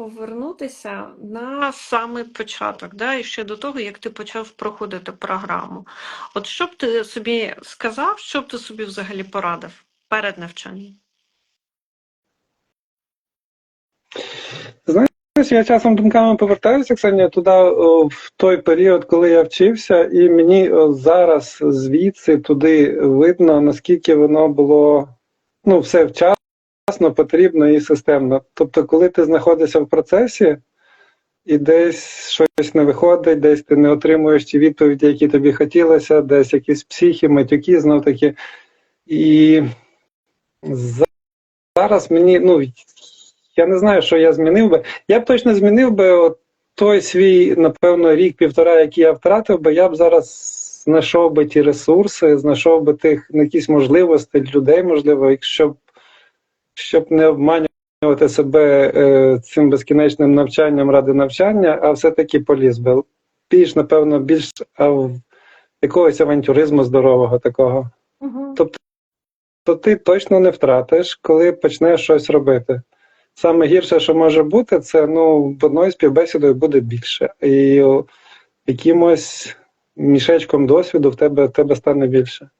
повернутися на самий початок, да, і ще до того, як ти почав проходити програму. От що б ти собі сказав, що б ти собі взагалі порадив перед навчанням? Знаєш, я часом думками повертаюся, Ксенія, туди в той період, коли я вчився, і мені зараз звідси туди видно, наскільки воно було ну, все вчасно, потрібно і системно. Тобто, коли ти знаходишся в процесі і десь щось не виходить, десь ти не отримуєш ті відповіді, які тобі хотілося, десь якісь психи, матюки, знов таки. І зараз мені, ну, я не знаю, що я змінив би. Я б точно змінив би от той свій, напевно, рік-півтора, який я втратив би, я б зараз знайшов би ті ресурси, знайшов би тих якісь можливості, людей, можливо, щоб, щоб не обманювати себе е, цим безкінечним навчанням ради навчання, а все-таки поліз би. Більш, напевно, більш а, якогось авантюризму здорового такого. Угу. То ти точно не втратиш, коли почнеш щось робити. Саме гірше, що може бути, це ну, в одної співбесідою буде більше. І якимось мішечком досвіду в тебе, в тебе стане більше.